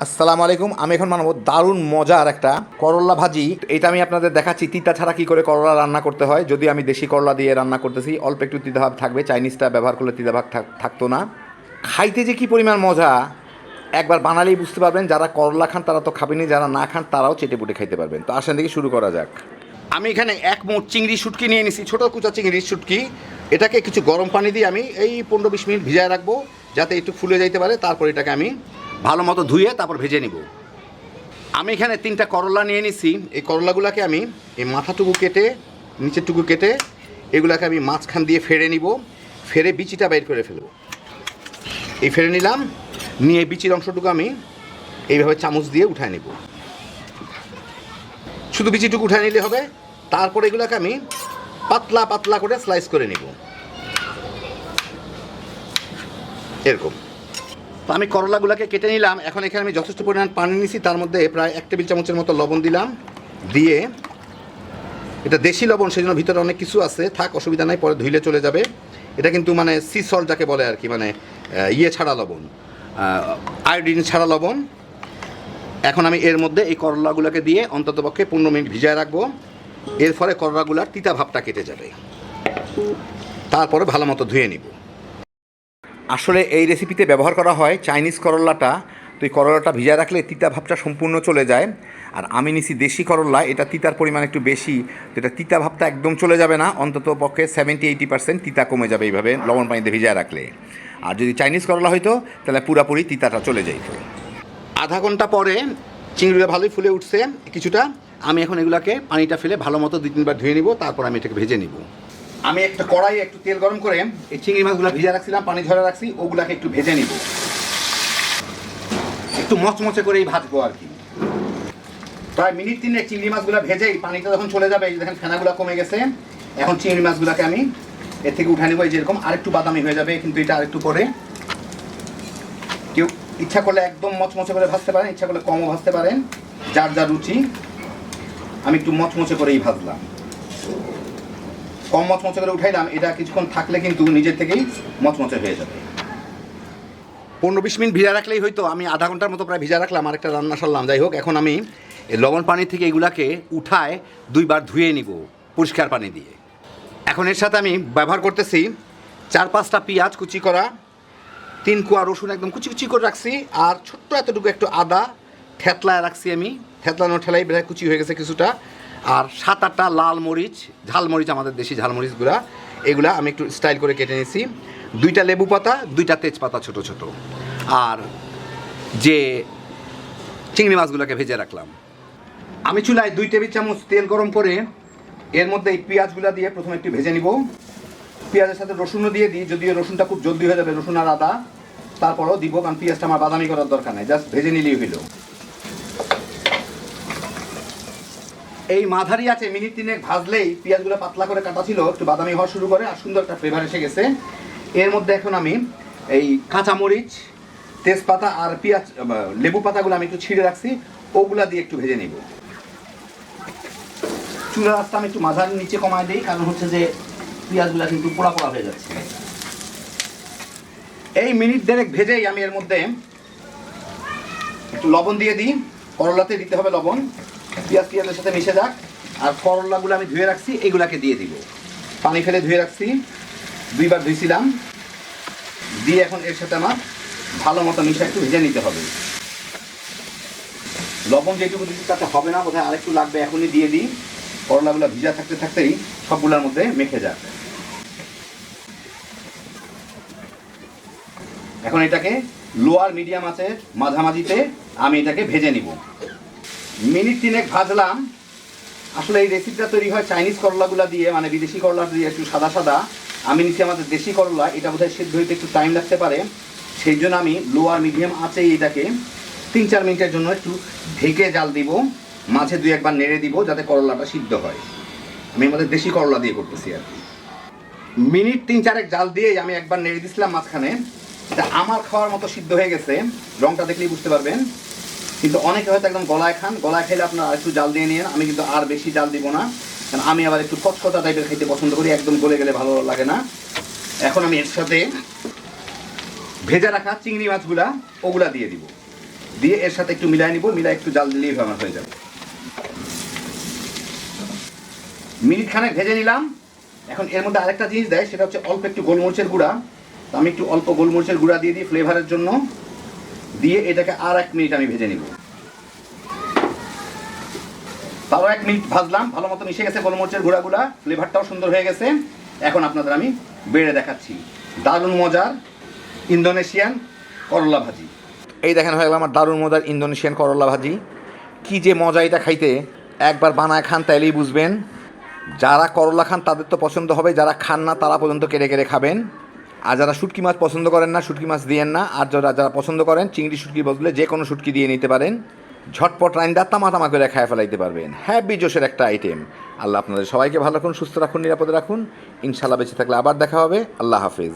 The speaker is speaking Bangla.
আসসালামু আলাইকুম। আমি এখন বানাবো দারুণ মজার একটা করলা ভাজি। এটা আমি আপনাদের দেখাচ্ছি, তিতা ছাড়া কি করে করলা রান্না করতে হয়। যদি আমি দেশি করলা দিয়ে রান্না করতেছি, অল্প একটু তিতা তিতাভাব থাকবে, চাইনিজটা ব্যবহার করলে তিতাভাব থাক- থাকতো না। খাইতে যে কি পরিমাণ মজা, একবার বানালেই বুঝতে পারবেন, যারা করলা খান তারা তো খাবেনি, যারা না খান তারাও চেটে পুটে খাইতে পারবেন। তো আসেন দেখি শুরু করা যাক। আমি এখানে এক মোট চিংড়ি শুটকি নিয়ে নিছি, ছোটো কুচা চিংড়ির শুটকি। এটাকে কিছু গরম পানি দিয়ে আমি এই পনেরো বিশ মিনিট ভিজায় রাখব, যাতে একটু ফুলে যাইতে পারে। তারপর এটাকে আমি ভালো মতো ধুয়ে তারপর ভেজে নিব। আমি এখানে তিনটা করলা নিয়ে নিছি। এই করলাগুলোকে আমি এই মাথাটুকু কেটে, নিচেরটুকু কেটে এগুলাকে আমি মাঝখান দিয়ে ফেড়ে নিব। ফেরে বিচিটা বের করে ফেলব। এই ফেরে নিলাম। নিয়ে বিচির অংশটুকু আমি এইভাবে চামচ দিয়ে উঠায় নিব। শুধু বিচিটুকু উঠায় নিলে হবে। তারপর এগুলোকে আমি পাতলা পাতলা করে স্লাইস করে নিব। এরকম। তো আমি করলাগুলোকে কেটে নিলাম। এখন এখানে আমি যথেষ্ট পরিমাণ পানি নিছি, তার মধ্যে প্রায় এক টেবিল চামচের মতো লবণ দিলাম। দিয়ে এটা দেশি লবণ সেই জন্য ভিতরে অনেক কিছু আছে। থাক, অসুবিধা নাই, পরে ধুইলে চলে যাবে। এটা কিন্তু মানে সি সল্ট যাকে বলে আর কি মানে ইয়ে ছাড়া লবণ আয়োডিন ছাড়া লবণ। এখন আমি এর মধ্যে এই করলাগুলোকে দিয়ে অন্ততপক্ষে পনেরো মিনিট ভিজায় রাখব। এর ফলে করলাগুলার তিতা ভাবটা কেটে যাবে। তারপরে ভালো মতো ধুয়ে নিব। আসলে এই রেসিপিতে ব্যবহার করা হয় চাইনিজ করলাটা তো এই করলাটা ভিজায় রাখলে তিতা ভাবটা সম্পূর্ণ চলে যায়। আর আমি নিছি দেশি করলা এটা তিতার পরিমাণ একটু বেশি। তো এটা তিতা ভাবটা একদম চলে যাবে না, অন্তত পক্ষে সেভেন্টি এইটি পার্সেন্ট তিতা কমে যাবে এইভাবে লবণ পানিতে ভিজায় রাখলে। আর যদি চাইনিজ করলা হইতো, তাহলে পুরাপুরি তিতাটা চলে যাইতো। আধা ঘণ্টা পরে চিংড়িটা ভালোই ফুলে উঠছে কিছুটা। আমি এখন এগুলাকে পানিটা ফেলে ভালো মতো দুই তিনবার ধুয়ে নিব, তারপর আমি এটাকে ভেজে নিব। আমি একটা কড়াইয়ে একটু তেল গরম করে এই চিংড়ি মাছগুলো ভিজে রাখছিলাম, পানি ঝরে রাখছি, ওগুলাকে একটু ভেজে নিব। একটু মচমচে করেই ভাজবো আর কি। প্রায় মিনিট তিনে চিংড়ি মাছগুলো ভেজেই পানিটা যখন চলে যাবে, এই দেখেন ফেনাগুলো কমে গেছে, এখন চিংড়ি মাছগুলোকে আমি এর থেকে উঠে নেব, এই যেরকম আরেকটু বাদামি হয়ে যাবে, কিন্তু এটা আরেকটু পরে। কেউ ইচ্ছা করলে একদম মচমচে করে ভাজতে পারেন, ইচ্ছা করলে কমও ভাজতে পারেন, যার যার রুচি। আমি একটু মচমচে করেই ভাজলাম। কম মচমচে করে উঠাইলাম, এটা কিছুক্ষণ থাকলে কিন্তু নিজের থেকেই মচমচে হয়ে যাবে। পনেরো বিশ মিনিট ভিজা রাখলেই হয়তো, আমি আধা ঘণ্টার মতো প্রায় ভিজা রাখলাম, আরেকটা রান্না সারলাম। যাই হোক, এখন আমি লবণ পানি থেকে এগুলাকে উঠায় দুইবার ধুয়ে নিব, পরিষ্কার পানি দিয়ে। এখন এর সাথে আমি ব্যবহার করতেছি চার পাঁচটা পেঁয়াজ কুচি করা, তিন কোয়া রসুন একদম কুচি কুচি করে রাখছি, আর ছোট্ট এতটুকু একটু আদা থেতলায় রাখছি আমি। থেতলানো ঠেলাই বেড়ে কুচি হয়ে গেছে কিছুটা। আর সাত আটটা লাল মরিচ, ঝাল মরিচ আমাদের দেশি ঝাল মরিচগুলা এগুলা আমি একটু স্টাইল করে কেটে নিয়েছি। দুইটা লেবু পাতা, দুইটা তেজপাতা ছোট ছোট। আর যে চিংড়ি মাছগুলোকে ভেজে রাখলাম। আমি চুলায় দুই টেবিল চামচ তেল গরম করে এর মধ্যে এই পেঁয়াজগুলা দিয়ে প্রথমে একটু ভেজে নিব। পেঁয়াজের সাথে রসুনও দিয়ে দিই, যদিও রসুনটা খুব জলদি হয়ে যাবে, রসুন আর আদা। তারপরও দিব, কারণ পেঁয়াজটা আমার বাদামি করার দরকার নেই জাস্ট ভেজে নিলেই হইল। এই মাঝারি আছে, মিনিট তিনেক ভাজলেই পেঁয়াজগুলো পাতলা করে কাটা ছিল, একটু বাদামি হওয়া শুরু করে, আর সুন্দর একটা ফ্লেভার এসে গেছে। এর মধ্যে এখন আমি এই কাঁচামরিচ, তেজপাতা আর পেঁয়াজ লেবু পাতাগুলো আমি একটু ছিঁড়ে রাখছি, ওগুলা দিয়ে একটু ভেজে নিব। চুলা রাস্তা আমি একটু মাঝারি নিচে কমায় দিই, কারণ হচ্ছে যে পেঁয়াজগুলো কিন্তু পোড়া পোড়া হয়ে যাচ্ছে। এই মিনিট দেড়েক ভেজেই আমি এর মধ্যে একটু লবণ দিয়ে দিই। করলাতে দিতে হবে লবণ। পেঁয়াজ পেঁয়াজের সাথে মিশে যাক। আর করলাগুলো আমি ধুয়ে রাখছি, এগুলাকে দিয়ে দিব। পানি ফেলে ধুয়ে রাখছি, দুইবার ধুইছিলাম। দিয়ে এখন এর সাথে আমার ভালো মতো মিশে একটু ভেজে নিতে হবে। লবণ যেটুকু দিচ্ছি তাতে হবে না, বোধহয় আরেকটু লাগবে, এখনই দিয়ে দিই। করলাগুলো ভিজা থাকতে থাকতেই সবগুলোর মধ্যে মেখে যাক। এখন এটাকে লোয়ার মিডিয়াম আছে মাঝামাঝিতে আমি এটাকে ভেজে নিব। মিনিট তিনেক ভাজলাম। আসলে এই রেসিপিটা তৈরি হয় চাইনিজ করলাগুলো দিয়ে মানে বিদেশি করলা দিয়ে একটু সাদা সাদা। আমি নিচে আমাদের দেশি করলা, এটা বোধহয় সিদ্ধ হইতে একটু টাইম লাগতে পারে। সেই জন্য আমি লোয়ার মিডিয়াম আছে এটাকে তিন চার মিনিটের জন্য একটু ঢেকে জাল দিব। মাঝে দুই একবার নেড়ে দিব যাতে করলাটা সিদ্ধ হয়। আমি আমাদের দেশি করলা দিয়ে করতেছি আর মিনিট তিন চারেক জাল দিয়েই আমি একবার নেড়ে দিছিলাম মাঝখানে। এটা আমার খাওয়ার মতো সিদ্ধ হয়ে গেছে। রংটা দেখলেই বুঝতে পারবেন। কিন্তু অনেকে হয়তো একদম গলায় খান, গলায় খেলে আপনার একটু জাল দিয়ে নিন আমি কিন্তু আর বেশি জাল দিব না। কারণ আমি আবার একটু কচকচা টাইপের খেতে পছন্দ করি, একদম গলে গেলে ভালো লাগে না। এখন আমি এর সাথে ভেজে রাখা চিংড়ি মাছগুলা, ওগুলা দিয়ে দিব। দিয়ে এর সাথে একটু মিলাই নিব, মিলাই একটু জাল দিলেই আমার হয়ে যাবে। মিনিট খানেক ভেজে নিলাম। এখন এর মধ্যে আরেকটা জিনিস দেয়, সেটা হচ্ছে অল্প একটু গোলমরিচের গুঁড়া। আমি একটু অল্প গোলমরিচের গুঁড়া দিয়ে দিই ফ্লেভারের জন্য। দিয়ে এটাকে আর এক মিনিট আমি ভেজে নিব। তারও এক মিনিট ভাজলাম, ভালো মতো মিশে গেছে গোলমরিচের গুঁড়াগুলা, ফ্লেভারটাও সুন্দর হয়ে গেছে। এখন আপনাদের আমি বেড়ে দেখাচ্ছি। দারুণ মজার ইন্দোনেশিয়ান করলা ভাজি। এই দেখেন হয়ে গেল আমার দারুণ মজার ইন্দোনেশিয়ান করলা ভাজি। কি যে মজা এটা খাইতে। একবার বানায় খান তাইলেই বুঝবেন। যারা করলা খান তাদের তো পছন্দ হবে, যারা খান না তারা পর্যন্ত কেড়ে কেড়ে খাবেন। আর যারা শুটকি মাছ পছন্দ করেন না, শুটকি মাছ দিয়েন না। আর যারা যারা পছন্দ করেন, চিংড়ি শুটকি বদলে যে কোনো শুটকি দিয়ে নিতে পারেন। ঝটপট রাইন্দা তামা তামা করে খায় ফেলাইতে পারবেন। হ্যাপি জোশের একটা আইটেম আল্লাহ আপনাদের সবাইকে ভালো রাখুন, সুস্থ রাখুন, নিরাপদে রাখুন। ইনশাল্লাহ বেঁচে থাকলে আবার দেখা হবে। আল্লাহ হাফিজ।